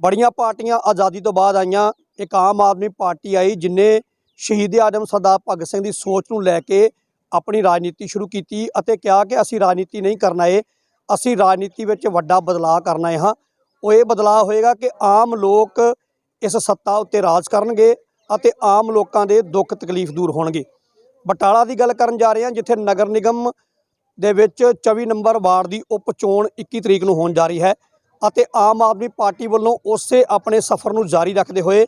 ਬੜੀਆਂ ਪਾਰਟੀਆਂ ਆਜ਼ਾਦੀ ਤੋਂ ਬਾਅਦ ਆਈਆਂ। ਇੱਕ ਆਮ ਆਦਮੀ ਪਾਰਟੀ ਆਈ ਜਿਨੇ ਸ਼ਹੀਦ ਆਦਮ ਸਰਦਾਰ ਭਗਤ ਸਿੰਘ ਦੀ ਸੋਚ ਨੂੰ ਲੈ ਕੇ ਆਪਣੀ ਰਾਜਨੀਤੀ ਸ਼ੁਰੂ ਕੀਤੀ ਅਤੇ ਕਿਹਾ ਕਿ ਅਸੀਂ ਰਾਜਨੀਤੀ ਨਹੀਂ ਕਰਨਾ ਏ ਅਸੀਂ ਰਾਜਨੀਤੀ ਵਿੱਚ ਵੱਡਾ ਬਦਲਾਅ ਕਰਨਾ ਹੈ ਹਾਂ। ਉਹ ਇਹ ਬਦਲਾਅ ਹੋਏਗਾ ਕਿ ਆਮ ਲੋਕ ਇਸ ਸੱਤਾ ਉੱਤੇ ਰਾਜ ਕਰਨਗੇ ਅਤੇ ਆਮ ਲੋਕਾਂ ਦੇ ਦੁੱਖ ਤਕਲੀਫ ਦੂਰ ਹੋਣਗੇ। ਬਟਾਲਾ ਦੀ ਗੱਲ ਕਰਨ ਜਾ ਰਹੇ ਹਾਂ, ਜਿੱਥੇ ਨਗਰ ਨਿਗਮ ਦੇ ਵਿੱਚ 24 ਨੰਬਰ ਵਾਰਡ ਦੀ ਉਪ ਚੋਣ 21 ਤਰੀਕ ਨੂੰ ਹੋਣ ਜਾ ਰਹੀ ਹੈ। ਅਤੇ ਆਮ ਆਦਮੀ ਪਾਰਟੀ ਵੱਲੋਂ ਉਸੇ ਆਪਣੇ ਸਫ਼ਰ ਨੂੰ ਜਾਰੀ ਰੱਖਦੇ ਹੋਏ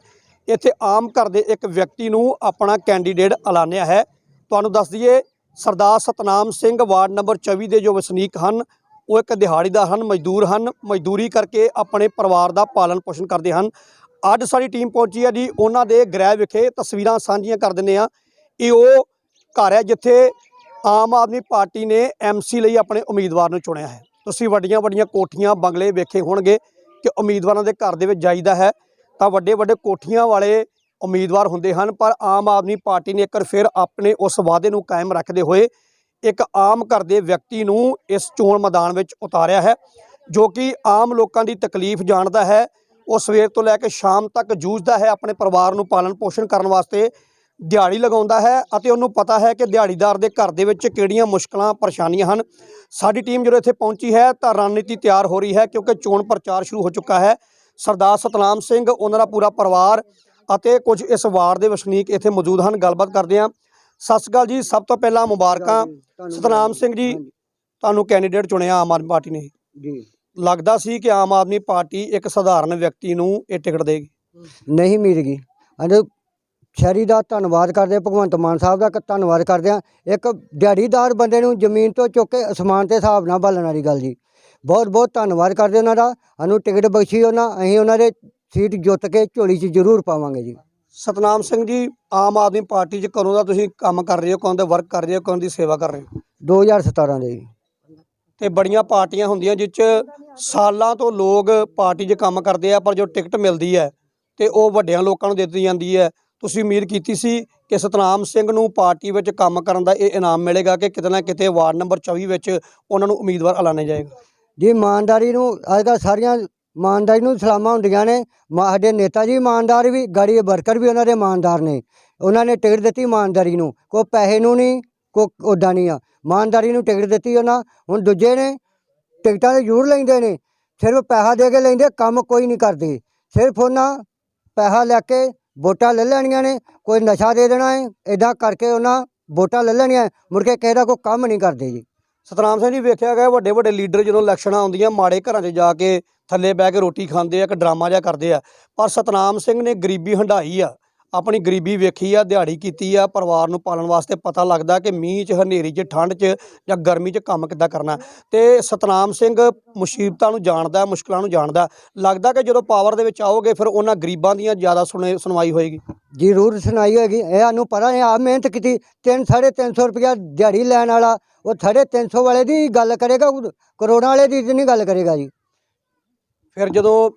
ਇੱਥੇ ਆਮ ਘਰ ਦੇ ਇੱਕ ਵਿਅਕਤੀ ਨੂੰ ਆਪਣਾ ਕੈਂਡੀਡੇਟ ਐਲਾਨਿਆ ਹੈ। ਤੁਹਾਨੂੰ ਦੱਸ ਦਈਏ, ਸਰਦਾਰ ਸਤਨਾਮ ਸਿੰਘ ਵਾਰਡ ਨੰਬਰ 24 ਦੇ ਜੋ ਵਸਨੀਕ ਹਨ, ਉਹ ਇੱਕ ਦਿਹਾੜੀਦਾਰ ਹਨ, ਮਜ਼ਦੂਰ ਹਨ। ਮਜ਼ਦੂਰੀ ਕਰਕੇ ਆਪਣੇ ਪਰਿਵਾਰ ਦਾ ਪਾਲਣ ਪੋਸ਼ਣ ਕਰਦੇ ਹਨ। ਅੱਜ ਸਾਡੀ ਟੀਮ ਪਹੁੰਚੀ ਹੈ ਜੀ, ਉਹਨਾਂ ਦੇ ਗ੍ਰਹਿ ਵਿਖੇ ਤਸਵੀਰਾਂ ਸਾਂਝੀਆਂ ਕਰ ਦਿੰਦੇ ਆ ਇਹ ਉਹ ਘਰ ਹੈ ਜਿੱਥੇ ਆਮ ਆਦਮੀ ਪਾਰਟੀ ਨੇ ਐਮਸੀ ਲਈ ਆਪਣੇ ਉਮੀਦਵਾਰ ਨੂੰ ਚੁਣਿਆ ਹੈ। ਤੁਸੀਂ ਵੱਡੀਆਂ ਵੱਡੀਆਂ ਕੋਠੀਆਂ ਬੰਗਲੇ ਵੇਖੇ ਹੋਣਗੇ ਕਿ ਉਮੀਦਵਾਰਾਂ ਦੇ ਘਰ ਦੇ ਵਿੱਚ ਜਾਈਦਾ ਹੈ, ਤਾਂ ਵੱਡੇ ਵੱਡੇ ਕੋਠੀਆਂ ਵਾਲੇ ਉਮੀਦਵਾਰ ਹੁੰਦੇ ਹਨ, ਪਰ ਆਮ ਆਦਮੀ ਪਾਰਟੀ ਨੇ ਇੱਕ ਵਾਰ ਫਿਰ ਆਪਣੇ ਉਸ ਵਾਅਦੇ ਨੂੰ ਕਾਇਮ ਰੱਖਦੇ ਹੋਏ ਇੱਕ ਆਮ ਘਰ ਦੇ ਵਿਅਕਤੀ ਨੂੰ ਇਸ ਚੋਣ ਮੈਦਾਨ ਵਿੱਚ ਉਤਾਰਿਆ ਹੈ, ਜੋ ਕਿ ਆਮ ਲੋਕਾਂ ਦੀ ਤਕਲੀਫ ਜਾਣਦਾ ਹੈ। ਉਹ ਸਵੇਰ ਤੋਂ ਲੈ ਕੇ ਸ਼ਾਮ ਤੱਕ ਜੂਝਦਾ ਹੈ ਆਪਣੇ ਪਰਿਵਾਰ ਨੂੰ ਪਾਲਣ ਪੋਸ਼ਣ ਕਰਨ ਵਾਸਤੇ ਦਿਹਾੜੀ ਲਗਾਉਂਦਾ ਹੈ ਅਤੇ ਉਹਨੂੰ ਪਤਾ ਹੈ ਕਿ ਦਿਹਾੜੀਦਾਰ ਦੇ ਘਰ ਦੇ ਵਿੱਚ ਕਿਹੜੀਆਂ ਮੁਸ਼ਕਲਾਂ ਪਰੇਸ਼ਾਨੀਆਂ ਹਨ। ਸਾਡੀ ਟੀਮ ਜਦੋਂ ਇੱਥੇ ਪਹੁੰਚੀ ਹੈ ਤਾਂ ਰਣਨੀਤੀ ਤਿਆਰ ਹੋ ਰਹੀ ਹੈ ਕਿਉਂਕਿ ਚੋਣ ਪ੍ਰਚਾਰ ਸ਼ੁਰੂ ਹੋ ਚੁੱਕਾ ਹੈ। ਸਰਦਾਰ ਸਤਨਾਮ ਸਿੰਘ ਉਹਨਾਂ ਦਾ ਪੂਰਾ ਪਰਿਵਾਰ ਅਤੇ ਕੁਝ ਇਸ ਵਾਰਡ ਦੇ ਵਸਨੀਕ ਇੱਥੇ ਮੌਜੂਦ ਹਨ। ਗੱਲਬਾਤ ਕਰਦੇ ਹਾਂ। ਸਤਿ ਸ਼੍ਰੀ ਅਕਾਲ ਜੀ। ਸਭ ਤੋਂ ਪਹਿਲਾਂ ਮੁਬਾਰਕਾਂ। ਸਤਨਾਮ ਸਿੰਘ ਜੀ ਤੁਹਾਨੂੰ ਕੈਂਡੀਡੇਟ ਚੁਣਿਆ ਆਮ ਆਦਮੀ ਪਾਰਟੀ ਨੇ। ਜੀ। ਲੱਗਦਾ ਸੀ ਕਿ ਆਮ ਆਦਮੀ ਪਾਰਟੀ ਇੱਕ ਸਧਾਰਨ ਵਿਅਕਤੀ ਨੂੰ ਇਹ ਟਿਕਟ ਦੇਗੀ। ਨਹੀਂ ਮਿਲ ਗਈ। ਅਜੇ ਸ਼ਹਿਰੀ ਦਾ ਧੰਨਵਾਦ ਕਰਦੇ ਹਾਂ, ਭਗਵੰਤ ਮਾਨ ਸਾਹਿਬ ਦਾ ਧੰਨਵਾਦ ਕਰਦੇ ਆ ਇੱਕ ਦਿਹਾੜੀਦਾਰ ਬੰਦੇ ਨੂੰ ਜ਼ਮੀਨ ਤੋਂ ਚੁੱਕ ਕੇ ਅਸਮਾਨ ਤੇ ਹਿਸਾਬ ਨਾਲ ਬਾਲਣ ਵਾਲੀ ਗੱਲ ਜੀ। ਬਹੁਤ ਬਹੁਤ ਧੰਨਵਾਦ ਕਰਦੇ ਉਹਨਾਂ ਦਾ। ਸਾਨੂੰ ਟਿਕਟ ਬਖਸ਼ੀ ਉਹਨਾਂ ਅਸੀਂ ਉਹਨਾਂ ਦੇ ਸੀਟ ਜਿੱਤ ਕੇ ਝੋਲੀ 'ਚ ਜ਼ਰੂਰ ਪਾਵਾਂਗੇ ਜੀ। ਸਤਨਾਮ ਸਿੰਘ ਜੀ ਆਮ ਆਦਮੀ ਪਾਰਟੀ 'ਚ ਕਦੋਂ ਦਾ ਤੁਸੀਂ ਕੰਮ ਕਰ ਰਹੇ ਹੋ ਕਦੋਂ ਦਾ ਵਰਕ ਕਰ ਰਹੇ ਹੋ ਕਦੋਂ ਦੀ ਸੇਵਾ ਕਰ ਰਹੇ ਹੋ? 2017 ਦੇ ਜੀ। ਤੇ ਬੜੀਆਂ ਪਾਰਟੀਆਂ ਹੁੰਦੀਆਂ ਜਿਸ 'ਚ ਸਾਲਾਂ ਤੋਂ ਲੋਕ ਪਾਰਟੀ 'ਚ ਕੰਮ ਕਰਦੇ ਆ ਪਰ ਜੋ ਟਿਕਟ ਮਿਲਦੀ ਹੈ ਤੇ ਉਹ ਵੱਡਿਆਂ ਲੋਕਾਂ ਨੂੰ ਦਿੱਤੀ ਜਾਂਦੀ ਹੈ। ਤੁਸੀਂ ਉਮੀਦ ਕੀਤੀ ਸੀ ਕਿ ਸਤਨਾਮ ਸਿੰਘ ਨੂੰ ਪਾਰਟੀ ਵਿੱਚ ਕੰਮ ਕਰਨ ਦਾ ਇਹ ਇਨਾਮ ਮਿਲੇਗਾ ਕਿ ਕਿਤੇ ਨਾ ਕਿਤੇ ਵਾਰਡ ਨੰਬਰ 24 ਵਿੱਚ ਉਹਨਾਂ ਨੂੰ ਉਮੀਦਵਾਰ ਐਲਾਨਿਆ ਜਾਏਗਾ? ਜੀ, ਇਮਾਨਦਾਰੀ ਨੂੰ ਅੱਜ ਕੱਲ੍ਹ ਸਾਰੀਆਂ ਇਮਾਨਦਾਰੀ ਨੂੰ ਸਲਾਮਾਂ ਹੁੰਦੀਆਂ ਨੇ। ਮਾ- ਸਾਡੇ ਨੇਤਾ ਜੀ ਇਮਾਨਦਾਰ ਵੀ, ਗਾੜੀ ਵਰਕਰ ਵੀ ਉਹਨਾਂ ਦੇ ਇਮਾਨਦਾਰ ਨੇ। ਉਹਨਾਂ ਨੇ ਟਿਕਟ ਦਿੱਤੀ ਇਮਾਨਦਾਰੀ ਨੂੰ। ਕੋਈ ਪੈਸੇ ਨੂੰ ਨਹੀਂ, ਕੋਈ ਉੱਦਾਂ ਨਹੀਂ ਆ। ਇਮਾਨਦਾਰੀ ਨੂੰ ਟਿਕਟ ਦਿੱਤੀ ਉਹਨਾਂ। ਹੁਣ ਦੂਜੇ ਨੇ ਟਿਕਟਾਂ ਤਾਂ ਜ਼ਰੂਰ ਲੈਂਦੇ ਨੇ। ਸਿਰਫ ਪੈਸਾ ਦੇ ਕੇ ਲੈਂਦੇ, ਕੰਮ ਕੋਈ ਨਹੀਂ ਕਰਦੇ। ਸਿਰਫ ਉਹਨਾਂ ਪੈਸਾ ਲੈ ਕੇ ਵੋਟਾਂ ਲੈ ਲੈਣੀਆਂ ਨੇ, ਕੋਈ ਨਸ਼ਾ ਦੇ ਦੇਣਾ ਹੈ ਇਦਾਂ ਕਰਕੇ ਉਹਨਾਂ ਵੋਟਾਂ ਲੈ ਲੈਣੀਆਂ ਮੁੜ ਕੇ ਕਿਸੇ ਦਾ ਕੋਈ ਕੰਮ ਨਹੀਂ ਕਰਦੇ ਜੀ। ਸਤਨਾਮ ਸਿੰਘ ਜੀ, ਵੇਖਿਆ ਗਿਆ ਵੱਡੇ ਵੱਡੇ ਲੀਡਰ ਜਦੋਂ ਇਲੈਕਸ਼ਨਾਂ ਆਉਂਦੀਆਂ, ਮਾੜੇ ਘਰਾਂ 'ਚ ਜਾ ਕੇ ਥੱਲੇ ਬਹਿ ਕੇ ਰੋਟੀ ਖਾਂਦੇ ਆ, ਇੱਕ ਡਰਾਮਾ ਜਿਹਾ ਕਰਦੇ ਆ। ਪਰ ਸਤਨਾਮ ਸਿੰਘ ਨੇ ਗਰੀਬੀ ਹੰਢਾਈ ਆ। ਆਪਣੀ ਗਰੀਬੀ ਵੇਖੀ ਆ, ਦਿਹਾੜੀ ਕੀਤੀ ਆ, ਪਰਿਵਾਰ ਨੂੰ ਪਾਲਣ ਵਾਸਤੇ ਪਤਾ ਲੱਗਦਾ ਕਿ ਮੀਂਹ 'ਚ, ਹਨੇਰੀ 'ਚ, ਠੰਡ 'ਚ ਜਾਂ ਗਰਮੀ 'ਚ ਕੰਮ ਕਿੱਦਾਂ ਕਰਨਾ। ਤੇ ਸਤਨਾਮ ਸਿੰਘ ਮੁਸੀਬਤਾਂ ਨੂੰ ਜਾਣਦਾ, ਮੁਸ਼ਕਲਾਂ ਨੂੰ ਜਾਣਦਾ। ਲੱਗਦਾ ਕਿ ਜਦੋਂ ਪਾਵਰ ਦੇ ਵਿੱਚ ਆਓਗੇ, ਫਿਰ ਉਹਨਾਂ ਗਰੀਬਾਂ ਦੀਆਂ ਜ਼ਿਆਦਾ ਸੁਣੇ, ਸੁਣਵਾਈ ਹੋਏਗੀ। ਜ਼ਰੂਰ ਸੁਣਾਈ ਹੋਏਗੀ। ਇਹ ਸਾਨੂੰ ਪਤਾ ਹੈ ਆ ਮਿਹਨਤ ਕੀਤੀ, ਤਿੰਨ, ਸਾਢੇ ਤਿੰਨ ਸੌ ਰੁਪਇਆ ਦਿਹਾੜੀ ਲੈਣ ਵਾਲਾ, ਉਹ ਸਾਢੇ ਤਿੰਨ ਸੌ ਵਾਲੇ ਦੀ ਗੱਲ ਕਰੇਗਾ ਕਰੋੜਾਂ ਵਾਲੇ ਦੀ ਨਹੀਂ ਗੱਲ ਕਰੇਗਾ ਜੀ। ਫਿਰ ਜਦੋਂ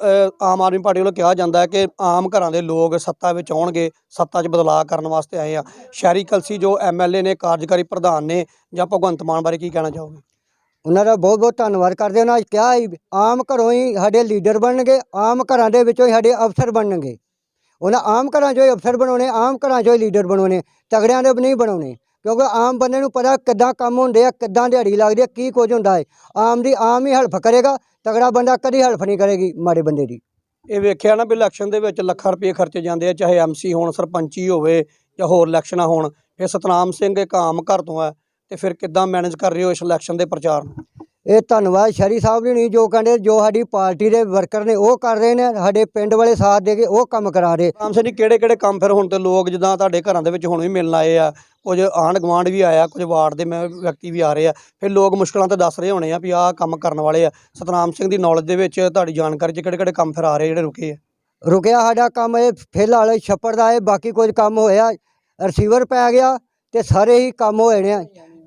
ਆਮ ਆਦਮੀ ਪਾਰਟੀ ਵੱਲੋਂ ਕਿਹਾ ਜਾਂਦਾ ਹੈ ਕਿ ਆਮ ਘਰਾਂ ਦੇ ਲੋਕ ਸੱਤਾ ਵਿੱਚ ਆਉਣਗੇ, ਸੱਤਾ 'ਚ ਬਦਲਾਅ ਕਰਨ ਵਾਸਤੇ ਆਏ ਆ। ਸ਼ਹਿਰੀ ਕਲਸੀ ਜੋ ਐਮਐਲਏ ਨੇ, ਕਾਰਜਕਾਰੀ ਪ੍ਰਧਾਨ ਨੇ, ਜਾਂ ਭਗਵੰਤ ਮਾਨ ਬਾਰੇ ਕੀ ਕਹਿਣਾ ਚਾਹੋਗੇ? ਉਹਨਾਂ ਦਾ ਬਹੁਤ ਬਹੁਤ ਧੰਨਵਾਦ ਕਰਦੇ ਉਹਨਾਂ ਅੱਜ ਕਿਹਾ ਸੀ, ਆਮ ਘਰੋਂ ਹੀ ਸਾਡੇ ਲੀਡਰ ਬਣਨਗੇ, ਆਮ ਘਰਾਂ ਦੇ ਵਿੱਚੋਂ ਹੀ ਸਾਡੇ ਅਫਸਰ ਬਣਨਗੇ। ਉਹਨਾਂ ਆਮ ਘਰਾਂ 'ਚੋਂ ਹੀ ਅਫਸਰ ਬਣਾਉਣੇ, ਆਮ ਘਰਾਂ 'ਚੋਂ ਹੀ ਲੀਡਰ ਬਣਾਉਣੇ, ਤਗੜਿਆਂ ਦੇ ਨਹੀਂ ਬਣਾਉਣੇ। ਕਿਉਂਕਿ ਆਮ ਬੰਦੇ ਨੂੰ ਪਤਾ ਕਿੱਦਾਂ ਕੰਮ ਹੁੰਦੇ ਆ, ਕਿੱਦਾਂ ਦਿਹਾੜੀ ਲੱਗਦੀ ਆ, ਕੀ ਕੁਝ ਹੁੰਦਾ ਹੈ ਆਮ ਦੀ, ਆਮ ਹੀ ਹਲਫ ਕਰੇਗਾ ਤਗੜਾ ਬੰਦਾ ਕਦੀ ਹਲਫ ਨਹੀਂ ਕਰੇਗੀ ਮਾੜੇ ਬੰਦੇ ਦੀ। ਇਹ ਵੇਖਿਆ ਨਾ ਵੀ ਇਲੈਕਸ਼ਨ ਦੇ ਵਿੱਚ ਲੱਖਾਂ ਰੁਪਏ ਖਰਚੇ ਜਾਂਦੇ ਆ, ਚਾਹੇ ਐਮਸੀ ਹੋਣ, ਸਰਪੰਚੀ ਹੋਵੇ, ਜਾਂ ਹੋਰ ਇਲੈਕਸ਼ਨਾਂ ਹੋਣ ਇਹ ਸਤਨਾਮ ਸਿੰਘ ਇੱਕ ਆਮ ਘਰ ਤੋਂ ਹੈ ਤੇ ਫਿਰ ਕਿੱਦਾਂ ਮੈਨੇਜ ਕਰ ਰਹੇ ਹੋ ਇਸ ਇਲੈਕਸ਼ਨ ਦੇ ਪ੍ਰਚਾਰ ਨੂੰ? ਇਹ ਧੰਨਵਾਦ ਸ਼ਰੀ ਸਾਹਿਬ ਜੀ ਨਹੀਂ ਜੋ ਕਹਿੰਦੇ ਜੋ ਸਾਡੀ ਪਾਰਟੀ ਦੇ ਵਰਕਰ ਨੇ ਉਹ ਕਰ ਰਹੇ ਨੇ ਸਾਡੇ ਪਿੰਡ ਵਾਲੇ ਸਾਥ ਦੇ ਕੇ ਉਹ ਕੰਮ ਕਰਾ ਰਹੇ। ਸਤਨਾਮ ਸਿੰਘ ਜੀ ਕਿਹੜੇ ਕਿਹੜੇ ਕੰਮ ਫਿਰ ਹੁਣ ਤੇ ਲੋਕ ਜਿੱਦਾਂ ਤੁਹਾਡੇ ਘਰਾਂ ਦੇ ਵਿੱਚ ਹੁਣ ਵੀ ਮਿਲਣ ਆਏ ਆ ਕੁਝ ਆਂਢ ਗੁਆਂਢ ਵੀ ਆਇਆ ਕੁਝ ਵਾਰਡ ਦੇ ਮੈਂ ਵਿਅਕਤੀ ਵੀ ਆ ਰਹੇ ਆ ਫਿਰ ਲੋਕ ਮੁਸ਼ਕਲਾਂ ਤੇ ਦੱਸ ਰਹੇ ਹੋਣੇ ਆ ਵੀ ਆਹ ਕੰਮ ਕਰਨ ਵਾਲੇ ਆ। ਸਤਨਾਮ ਸਿੰਘ ਦੀ ਨੌਲੇਜ ਦੇ ਵਿੱਚ ਤੁਹਾਡੀ ਜਾਣਕਾਰੀ 'ਚ ਕਿਹੜੇ ਕਿਹੜੇ ਕੰਮ ਫਿਰ ਆ ਰਹੇ ਜਿਹੜੇ ਰੁਕੇ ਆ? ਰੁਕਿਆ ਸਾਡਾ ਕੰਮ ਇਹ ਫਿਲਹਾਲ ਛੱਪੜ ਦਾ ਹੈ ਬਾਕੀ ਕੁਝ ਕੰਮ ਹੋਇਆ ਰਿਸੀਵਰ ਪੈ ਗਿਆ ਤੇ ਸਾਰੇ ਹੀ ਕੰਮ ਹੋਏ ਨੇ।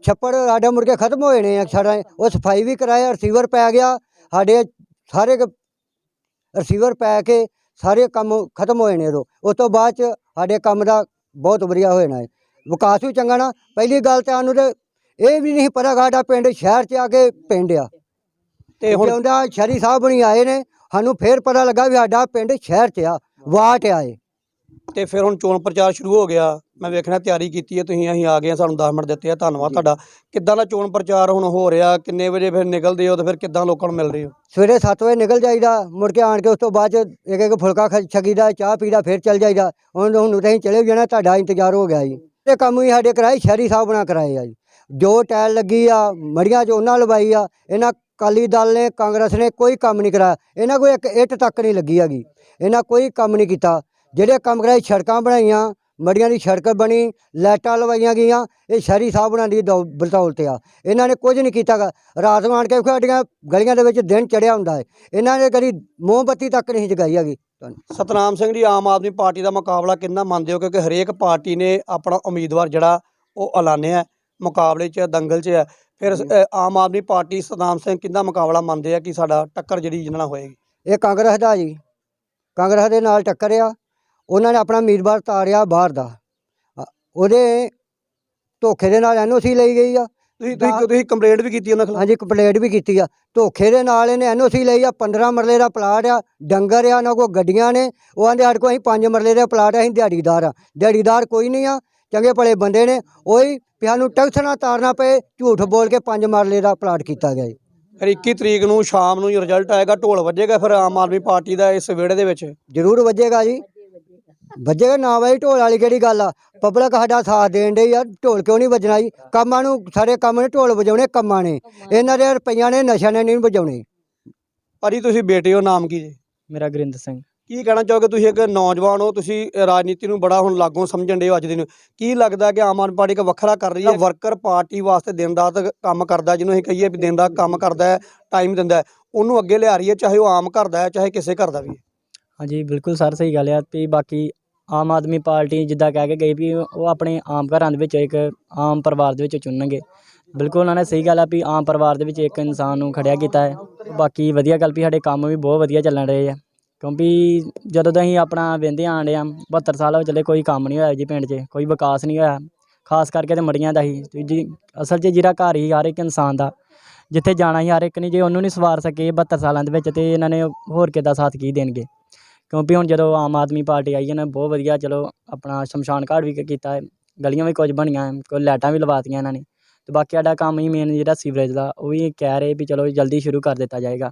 ਛੱਪੜ ਸਾਡਾ ਕੇ ਖਤਮ ਹੋਏ ਨੇ ਸਾਡਾ ਉਹ ਸਫ਼ਾਈ ਵੀ ਕਰਾਇਆ ਰਿਸੀਵਰ ਪੈ ਗਿਆ ਸਾਡੇ ਸਾਰੇ ਰਿਸੀਵਰ ਪੈ ਕੇ ਸਾਰੇ ਕੰਮ ਖਤਮ ਹੋਏ ਨੇ ਉਦੋਂ। ਉਸ ਤੋਂ ਬਾਅਦ ਚ ਸਾਡੇ ਕੰਮ ਦਾ ਬਹੁਤ ਵਧੀਆ ਹੋਣਾ ਹੈ ਵਿਕਾਸ ਵੀ ਚੰਗਾ ਨਾ। ਪਹਿਲੀ ਗੱਲ ਤਾਂ ਸਾਨੂੰ ਤੇ ਇਹ ਵੀ ਨਹੀਂ ਪਤਾ ਸਾਡਾ ਪਿੰਡ ਸ਼ਹਿਰ ਚ ਆ ਕੇ ਪਿੰਡ ਆ। ਤੇ ਹੁਣ ਜਿਉਂਦਾ ਸ਼ਰੀ ਸਾਹਿਬ ਨਹੀਂ ਆਏ ਨੇ ਸਾਨੂੰ ਫੇਰ ਪਤਾ ਲੱਗਾ ਵੀ ਸਾਡਾ ਪਿੰਡ ਸ਼ਹਿਰ 'ਚ ਆ ਵਾਟ ਆਏ ਤੇ ਫਿਰ ਹੁਣ ਚੋਣ ਪ੍ਰਚਾਰ ਸ਼ੁਰੂ ਹੋ ਗਿਆ। ਮੈਂ ਵੇਖਣਾ ਤਿਆਰੀ ਕੀਤੀ ਹੈ ਤੁਸੀਂ ਅਸੀਂ ਆ ਗਏ ਹਾਂ, ਸਾਨੂੰ 10 ਮਿੰਟ ਦਿੱਤੇ ਆ ਧੰਨਵਾਦ ਤੁਹਾਡਾ। ਕਿੱਦਾਂ ਦਾ ਚੋਣ ਪ੍ਰਚਾਰ ਹੁਣ ਹੋ ਰਿਹਾ? ਕਿੰਨੇ ਵਜੇ ਫਿਰ ਨਿਕਲਦੇ ਹੋ ਤੇ ਫਿਰ ਕਿੱਦਾਂ ਲੋਕਾਂ ਨੂੰ ਮਿਲਦੇ ਹੋ? ਸਵੇਰੇ 7 ਵਜੇ ਨਿਕਲ ਜਾਈਦਾ ਮੁੜ ਕੇ ਆਣ ਕੇ ਉਸ ਤੋਂ ਬਾਅਦ 'ਚ ਇੱਕ ਇੱਕ ਫੁਲਕਾ ਖ- ਛਕੀਦਾ ਚਾਹ ਪੀਦਾ ਫਿਰ ਚੱਲ ਜਾਈਦਾ। ਹੁਣ ਹੁਣ ਤੁਸੀਂ ਚਲੇ ਵੀ ਜਾਣਾ ਤੁਹਾਡਾ ਇੰਤਜ਼ਾਰ ਹੋ ਗਿਆ ਜੀ। ਇਹ ਕੰਮ ਵੀ ਸਾਡੇ ਕਰਾਏ ਸ਼ਹਿਰੀ ਸਾਹਿਬ ਨਾਲ ਕਰਾਏ ਆ ਜੀ। ਜੋ ਟਾਇਲ ਲੱਗੀ ਆ ਮੜੀਆਂ 'ਚ ਉਹਨਾਂ ਲਵਾਈ ਆ ਇਹਨਾਂ ਅਕਾਲੀ ਦਲ ਨੇ ਕਾਂਗਰਸ ਨੇ ਕੋਈ ਕੰਮ ਨਹੀਂ ਕਰਾਇਆ। ਇਹਨਾਂ ਕੋਈ ਇੱਕ ਇੱਟ ਤੱਕ ਨਹੀਂ ਲੱਗੀ ਹੈਗੀ। ਇਹਨਾਂ ਕੋਈ ਕੰਮ ਨਹੀਂ ਕੀਤਾ। ਜਿਹੜੇ ਕੰਮ ਕਰਾਏ ਸੜਕਾਂ ਬਣਾਈਆਂ ਮੜੀਆਂ ਦੀ ਸੜਕ ਬਣੀ ਲਾਈਟਾਂ ਲਵਾਈਆਂ ਗਈਆਂ ਇਹ ਸ਼ਹਿਰੀ ਸਾਹਿਬ ਨਾਲ ਦੀ ਦੌ- ਬਦੌਲਤ ਆ। ਇਹਨਾਂ ਨੇ ਕੁਝ ਨਹੀਂ ਕੀਤਾ ਗਾ। ਰਾਤ ਨੂੰ ਆਣ ਕੇ ਸਾਡੀਆਂ ਗਲੀਆਂ ਦੇ ਵਿੱਚ ਦਿਨ ਚੜਿਆ ਹੁੰਦਾ ਹੈ ਇਹਨਾਂ ਨੇ ਕਦੀ ਮੋਮਬੱਤੀ ਤੱਕ ਨਹੀਂ ਜਗਾਈ ਹੈਗੀ। ਸਤਨਾਮ ਸਿੰਘ ਜੀ ਆਮ ਆਦਮੀ ਪਾਰਟੀ ਦਾ ਮੁਕਾਬਲਾ ਕਿੰਨਾ ਮੰਨਦੇ ਹੋ? ਕਿਉਂਕਿ ਹਰੇਕ ਪਾਰਟੀ ਨੇ ਆਪਣਾ ਉਮੀਦਵਾਰ ਜਿਹੜਾ ਉਹ ਐਲਾਨਿਆ ਮੁਕਾਬਲੇ 'ਚ ਦੰਗਲ 'ਚ ਹੈ। ਫਿਰ ਅ, ਆਮ ਆਦਮੀ ਪਾਰਟੀ ਸਤਨਾਮ ਸਿੰਘ ਕਿੰਨਾ ਮੁਕਾਬਲਾ ਮੰਨਦੇ ਆ ਕਿ ਸਾਡਾ ਟੱਕਰ ਜਿਹੜੀ ਜਿਹਨਾਂ ਨਾਲ ਹੋਏਗੀ? ਇਹ ਕਾਂਗਰਸ ਦਾ ਜੀ। ਕਾਂਗਰਸ ਦੇ ਨਾਲ ਟੱਕਰ ਆ। ਉਹਨਾਂ ਨੇ ਆਪਣਾ ਉਮੀਦਵਾਰ ਤਾਰਿਆ ਬਾਹਰ ਦਾ। ਅ, ਉਹਦੇ ਧੋਖੇ ਦੇ ਨਾਲ ਐਨਓਸੀ ਲਈ ਗਈ ਆ। ਤੁਸੀਂ ਤੁਸੀਂ ਤੁਸੀਂ ਕੰਪਲੇਂਟ ਵੀ ਕੀਤੀ ਉਹਨਾਂ ਖਿਲਾਫ? ਹਾਂਜੀ ਕੰਪਲੇਂਟ ਵੀ ਕੀਤੀ ਆ। ਧੋਖੇ ਦੇ ਨਾਲ ਇਹਨੇ ਐਨਓਸੀ ਲਈ ਆ 15 ਮਰਲੇ ਦਾ ਪਲਾਟ ਆ ਡੰਗਰ ਆ ਉਹਨਾਂ ਕੋਲ ਗੱਡੀਆਂ ਨੇ। ਉਹ ਆਂਦੇ ਸਾਡੇ ਕੋਲ ਅਸੀਂ 5 ਮਰਲੇ ਦਾ ਪਲਾਟ ਆ ਅਸੀਂ ਦਿਹਾੜੀਦਾਰ ਆ। ਦਿਹਾੜੀਦਾਰ ਕੋਈ ਨਹੀਂ ਆ ਚੰਗੇ ਭਲੇ ਬੰਦੇ ਨੇ। ਉਹੀ ਵੀ ਸਾਨੂੰ ਟੈਕਸ ਨਾ ਤਾਰਨਾ ਪਏ ਝੂਠ ਬੋਲ ਕੇ 5 ਮਰਲੇ ਦਾ ਪਲਾਟ ਕੀਤਾ ਗਿਆ ਜੀ। ਫਿਰ 21 ਤਰੀਕ ਨੂੰ ਸ਼ਾਮ ਨੂੰ ਰਿਜ਼ਲਟ ਆਏਗਾ ਢੋਲ ਵੱਜੇਗਾ ਫਿਰ ਆਮ ਆਦਮੀ ਪਾਰਟੀ ਦਾ ਇਸ ਵਿਹੜੇ ਦੇ ਵਿੱਚ। ਜ਼ਰੂਰ ਵੱਜੇਗਾ ਜੀ। ਵੱਜੇਗਾ ਨਾ ਬਾਈ ਢੋਲ ਵਾਲੀ ਕਿਹੜੀ ਗੱਲ ਆ? ਪਬਲਿਕ ਸਾਡਾ ਸਾਥ ਦੇਣ ਦੇ ਯਾਰ ਢੋਲ ਕਿਉਂ ਨਹੀਂ ਵੱਜਣਾ ਜੀ? ਕੰਮਾਂ ਨੂੰ ਸਾਰੇ ਕੰਮ ਨੇ ਢੋਲ ਵਜਾਉਣੇ ਕੰਮਾਂ ਨੇ। ਇਹਨਾਂ ਦੇ ਰੁਪਈਆਂ ਨੇ ਨਸ਼ਿਆਂ ਨੇ ਨਹੀਂ ਵਜਾਉਣੇ। ਭਾਜੀ ਤੁਸੀਂ ਬੇਟੇ ਹੋ ਨਾਮ ਕੀ ਜੀ? ਮੇਰਾ ਗੁਰਿੰਦਰ ਸਿੰਘ। ਕੀ ਕਹਿਣਾ ਚਾਹੋਗੇ ਤੁਸੀਂ? ਇੱਕ ਨੌਜਵਾਨ ਹੋ ਤੁਸੀਂ ਰਾਜਨੀਤੀ ਨੂੰ ਬੜਾ ਹੁਣ ਲਾਗੋਂ ਸਮਝਣ ਦੇ ਹੋ ਅੱਜ ਦਿਨ। ਕੀ ਲੱਗਦਾ ਕਿ ਆਮ ਆਦਮੀ ਪਾਰਟੀ ਇੱਕ ਵੱਖਰਾ ਕਰ ਰਹੀ ਹੈ? ਵਰਕਰ ਪਾਰਟੀ ਵਾਸਤੇ ਦਿਨ ਰਾਤ ਕੰਮ ਕਰਦਾ ਜਿਹਨੂੰ ਅਸੀਂ ਕਹੀਏ ਵੀ ਦਿਨ ਰਾਤ ਕੰਮ ਕਰਦਾ ਹੈ ਟਾਈਮ ਦਿੰਦਾ ਹੈ। ਉਹਨੂੰ ਅੱਗੇ ਲਿਆ ਰਹੀ ਹੈ ਚਾਹੇ ਉਹ ਆਮ ਘਰ ਦਾ ਹੈ ਚਾਹੇ ਕਿਸੇ ਘਰ ਦਾ ਵੀ ਹੈ। ਹਾਂਜੀ ਬਿਲਕੁਲ ਸਰ ਸਹੀ ਗੱਲ ਆ ਵੀ ਬਾਕੀ ਆਮ ਆਦਮੀ ਪਾਰਟੀ ਜਿੱਦਾਂ ਕਹਿ ਕੇ ਗਈ ਵੀ ਉਹ ਆਪਣੇ ਆਮ ਘਰਾਂ ਦੇ ਵਿੱਚ ਇੱਕ ਆਮ ਪਰਿਵਾਰ ਦੇ ਵਿੱਚੋਂ ਚੁਣਨਗੇ। ਬਿਲਕੁਲ ਉਹਨਾਂ ਨੇ ਸਹੀ ਗੱਲ ਆ ਵੀ ਆਮ ਪਰਿਵਾਰ ਦੇ ਵਿੱਚ ਇੱਕ ਇਨਸਾਨ ਨੂੰ ਖੜਿਆ ਕੀਤਾ ਹੈ। ਬਾਕੀ ਵਧੀਆ ਗੱਲ ਵੀ ਸਾਡੇ ਕੰਮ ਵੀ ਬਹੁਤ ਵਧੀਆ ਚੱਲਣ ਰਹੇ ਆ। ਕਿਉਂਕਿ ਜਦੋਂ ਦਾ ਅਸੀਂ ਆਪਣਾ ਵਹਿੰਦੇ ਆਣ ਡਏ ਆ 72 ਸਾਲ ਹੋ ਚੱਲੇ ਕੋਈ ਕੰਮ ਨਹੀਂ ਹੋਇਆ ਜੀ ਪਿੰਡ 'ਚ, ਕੋਈ ਵਿਕਾਸ ਨਹੀਂ ਹੋਇਆ। ਖਾਸ ਕਰਕੇ ਤੇ ਮੜੀਆਂ ਦਾ ਹੀ। ਜੀ, ਅਸਲ 'ਚ ਜਿਹੜਾ ਘਰ ਹੀ ਹਰ ਇੱਕ ਇਨਸਾਨ ਦਾ, ਜਿੱਥੇ ਜਾਣਾ ਹੀ ਹਰ ਇੱਕ ਨਹੀਂ ਜੇ ਉਹਨੂੰ ਨਹੀਂ ਸਵਾਰ ਸਕੇ 72 ਸਾਲਾਂ ਦੇ ਵਿੱਚ ਤੇ ਇਹਨਾਂ ਨੇ ਹੋਰ ਕਿੱਦਾਂ ਸਾਥ ਕੀ ਦੇਣਗੇ? ਕਿਉਂਕਿ ਹੁਣ ਜਦੋਂ ਆਮ ਆਦਮੀ ਪਾਰਟੀ ਆਈ ਹੈ ਨਾ ਬਹੁਤ ਵਧੀਆ ਚਲੋ ਆਪਣਾ ਸ਼ਮਸ਼ਾਨ ਘਾਟ ਵੀ ਕੀਤਾ ਹੈ। ਗਲੀਆਂ ਵੀ ਕੁਝ ਬਣੀਆਂ ਕੋਈ ਲਾਈਟਾਂ ਵੀ ਲਵਾਤੀਆਂ ਇਹਨਾਂ ਨੇ। ਤੇ ਬਾਕੀ ਸਾਡਾ ਕੰਮ ਹੀ ਮੇਨ ਜਿਹੜਾ ਸੀਵਰੇਜ ਦਾ ਉਹ ਵੀ ਕਹਿ ਰਹੇ ਵੀ ਚਲੋ ਜਲਦੀ ਸ਼ੁਰੂ ਕਰ ਦਿੱਤਾ ਜਾਏਗਾ।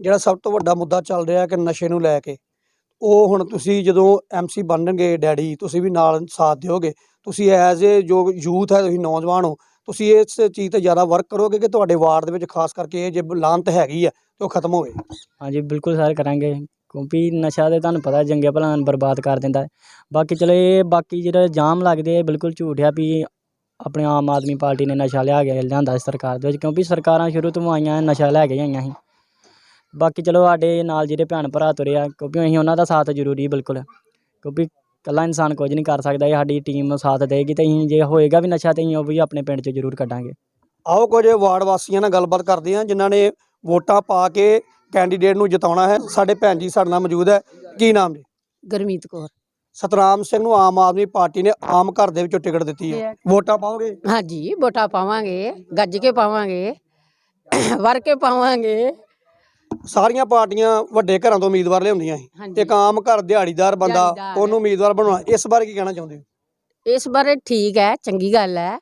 ਜਿਹੜਾ ਸਭ ਤੋਂ ਵੱਡਾ ਮੁੱਦਾ ਚੱਲ ਰਿਹਾ ਕਿ ਨਸ਼ੇ ਨੂੰ ਲੈ ਕੇ ਉਹ ਹੁਣ ਤੁਸੀਂ ਜਦੋਂ ਐਮਸੀ ਬਣਨਗੇ ਡੈਡੀ ਤੁਸੀਂ ਵੀ ਨਾਲ ਸਾਥ ਦਿਓਗੇ। ਤੁਸੀਂ ਐਜ਼ ਏ ਜੋ ਯੂਥ ਹੈ ਤੁਸੀਂ ਨੌਜਵਾਨ ਹੋ ਤੁਸੀਂ ਇਸ ਚੀਜ਼ ਤੇ ਜ਼ਿਆਦਾ ਵਰਕ ਕਰੋਗੇ ਕਿ ਤੁਹਾਡੇ ਵਾਰਡ ਦੇ ਵਿੱਚ ਖਾਸ ਕਰਕੇ ਇਹ ਜੇ ਲਾਂਤ ਹੈਗੀ ਹੈ ਤੇ ਉਹ ਖਤਮ ਹੋਵੇ? ਹਾਂਜੀ ਬਿਲਕੁਲ ਸਰ ਕਰਾਂਗੇ। ਕਿਉਂਕਿ ਨਸ਼ਾ ਤਾਂ ਤੁਹਾਨੂੰ ਪਤਾ ਚੰਗੇ ਭਲਾ ਨੂੰ ਬਰਬਾਦ ਕਰ ਦਿੰਦਾ ਬਾਕੀ ਚਲੋ ਇਹ ਬਾਕੀ ਜਿਹੜਾ ਜਾਮ ਲੱਗਦੇ ਆ ਬਿਲਕੁਲ ਝੂਠ ਆ ਵੀ ਆਪਣੇ ਆਮ ਆਦਮੀ ਪਾਰਟੀ ਨੇ ਨਸ਼ਾ ਲਿਆ ਕੇ ਲਿਆਂਦਾ ਸਰਕਾਰ ਦੇ ਵਿੱਚ, ਕਿਉਂਕਿ ਸਰਕਾਰਾਂ ਸ਼ੁਰੂ ਤੋਂ ਆਈਆਂ, ਨਸ਼ਾ ਲੈ ਕੇ ਆਈਆਂ ਸੀ। ਬਾਕੀ ਚਲੋ ਸਾਡੇ ਨਾਲ ਜਿਹੜੇ ਭੈਣ ਭਰਾ ਤੁਰੇ ਆ, ਕਿਉਂਕਿ ਅਸੀਂ ਉਹਨਾਂ ਦਾ ਸਾਥ ਜ਼ਰੂਰੀ ਬਿਲਕੁਲ, ਕਿਉਂਕਿ ਇਕੱਲਾ ਇਨਸਾਨ ਕੁਝ ਨਹੀਂ ਕਰ ਸਕਦਾ, ਇਹ ਸਾਡੀ ਟੀਮ ਸਾਥ ਦੇਗੀ ਤੇ ਅਸੀਂ ਜੇ ਹੋਏਗਾ ਵੀ ਨਸ਼ਾ ਤੇ ਅਸੀਂ ਉਹ ਵੀ ਆਪਣੇ ਪਿੰਡ 'ਚ ਜ਼ਰੂਰ ਕੱਢਾਂਗੇ। ਆਓ ਕੁਝ ਵਾਰਡ ਵਾਸੀਆਂ ਨਾਲ ਗੱਲਬਾਤ ਕਰਦੇ ਹਾਂ, ਜਿਨ੍ਹਾਂ ਨੇ ਵੋਟਾਂ ਪਾ ਕੇ ਕੈਂਡੀਡੇਟ ਨੂੰ ਜਿਤਾਉਣਾ ਹੈ। ਸਾਡੇ ਭੈਣ ਜੀ ਸਾਡੇ ਨਾਲ ਮੌਜੂਦ ਹੈ। ਕੀ ਨਾਮ ਜੀ? ਗੁਰਮੀਤ ਕੌਰ। ਸਤਨਾਮ ਸਿੰਘ ਨੂੰ ਆਮ ਆਦਮੀ ਪਾਰਟੀ ਨੇ ਆਮ ਘਰ ਦੇ ਵਿੱਚੋਂ ਟਿਕਟ ਦਿੱਤੀ ਹੈ। ਵੋਟਾਂ ਪਾਓਗੇ? ਹਾਂਜੀ ਵੋਟਾਂ ਪਾਵਾਂਗੇ। ਗੱਜ ਕੇ ਪਾਵਾਂਗੇ। ਵਰ ਕੇ ਪਾਵਾਂਗੇ। ਸਾਰੀਆਂ ਪਾਰਟੀਆਂ ਵੱਡੇ ਘਰਾਂ ਤੋਂ ਉਮੀਦਵਾਰ ਲਿਆਉਂਦੀਆਂ ਸੀ। ਇੱਕ ਆਮ ਘਰ ਦਿਹਾੜੀਦਾਰ ਬੰਦਾ। ਉਹਨੂੰ ਉਮੀਦਵਾਰ ਬਣਾਉਣਾ। ਇਸ ਬਾਰੇ ਕੀ ਕਹਿਣਾ ਚਾਹੁੰਦੇ ਹੋ? ਇਸ ਬਾਰੇ ਠੀਕ ਹੈ ਚੰਗੀ ਗੱਲ ਹੈ।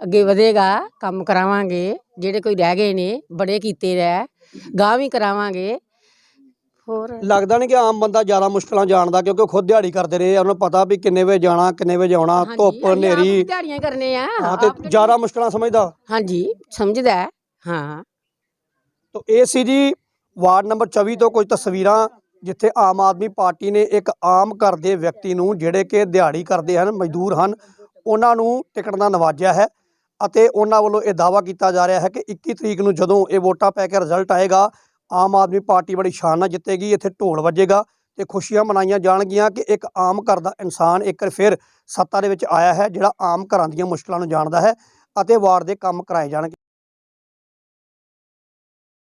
ਅੱਗੇ ਵਧੇਗਾ ਕੰਮ ਕਰਾਵਾਂਗੇ। ਜਿਹੜੇ ਕੋਈ ਰਹਿ ਗਏ ਨੇ ਬੜੇ ਕੀਤੇ ਰਹਿ। ਗਾਂ ਵੀ ਕਰਾਵਾਂਗੇ। ਹੋਰ? ਲੱਗਦਾ ਨਹੀਂ ਕਿ ਆਮ ਬੰਦਾ ਜ਼ਿਆਦਾ ਮੁਸ਼ਕਲਾਂ ਜਾਣਦਾ ਕਿਉਂਕਿ ਉਹ ਖੁਦ ਦਿਹਾੜੀ ਕਰਦੇ ਰਹੇ ਆ, ਉਹਨੂੰ ਪਤਾ ਵੀ ਕਿੰਨੇ ਵਜੇ ਜਾਣਾ ਕਿੰਨੇ ਵਜੇ ਆਉਣਾ ਹਾਂਜੀ, ਧੁੱਪ ਅਸੀਂ ਆਪ ਹਨੇਰੀ। ਦਿਹਾੜੀਆਂ ਕਰਨੇ ਆ। ਹਾਂ ਤੇ ਜ਼ਿਆਦਾ ਮੁਸ਼ਕਲਾਂ ਸਮਝਦਾ। ਹਾਂਜੀ ਸਮਝਦਾ ਹੈ, ਹਾਂ। ਤੋ ਇਹ ਸੀ ਜੀ ਵਾਰਡ ਨੰਬਰ 24 ਤੋਂ ਕੁਝ ਤਸਵੀਰਾਂ ਜਿੱਥੇ ਆਮ ਆਦਮੀ ਪਾਰਟੀ ਨੇ ਇੱਕ ਆਮ ਘਰ ਦੇ ਵਿਅਕਤੀ ਨੂੰ ਜਿਹੜੇ ਕਿ ਦਿਹਾੜੀ ਕਰਦੇ ਹਨ ਮਜ਼ਦੂਰ ਹਨ ਉਹਨਾਂ ਨੂੰ ਟਿਕਟ ਨਾਲ ਨਵਾਜਿਆ ਹੈ। ਅਤੇ ਉਹਨਾਂ ਵੱਲੋਂ ਇਹ ਦਾਵਾ ਕੀਤਾ ਜਾ ਰਿਹਾ ਹੈ ਕਿ 21 ਤਰੀਕ ਨੂੰ ਜਦੋਂ ਇਹ ਵੋਟਾਂ ਪੈ ਕੇ ਰਿਜ਼ਲਟ ਆਏਗਾ, ਆਮ ਆਦਮੀ ਪਾਰਟੀ ਬੜੀ ਸ਼ਾਨ ਨਾਲ ਜਿੱਤੇਗੀ, ਇੱਥੇ ਢੋਲ ਵੱਜੇਗਾ ਤੇ ਖੁਸ਼ੀਆਂ ਮਨਾਈਆਂ ਜਾਣਗੀਆਂ ਕਿ ਇੱਕ ਆਮ ਘਰ ਦਾ ਇਨਸਾਨ ਇੱਕ ਵਾਰ ਫਿਰ ਸੱਤਾ ਦੇ ਵਿੱਚ ਆਇਆ ਹੈ, ਜਿਹੜਾ ਆਮ ਘਰਾਂ ਦੀਆਂ ਮੁਸ਼ਕਲਾਂ ਨੂੰ ਜਾਣਦਾ ਹੈ ਅਤੇ ਵਾਰਡ ਦੇ ਕੰਮ ਕਰਾਏ ਜਾਣਗੇ।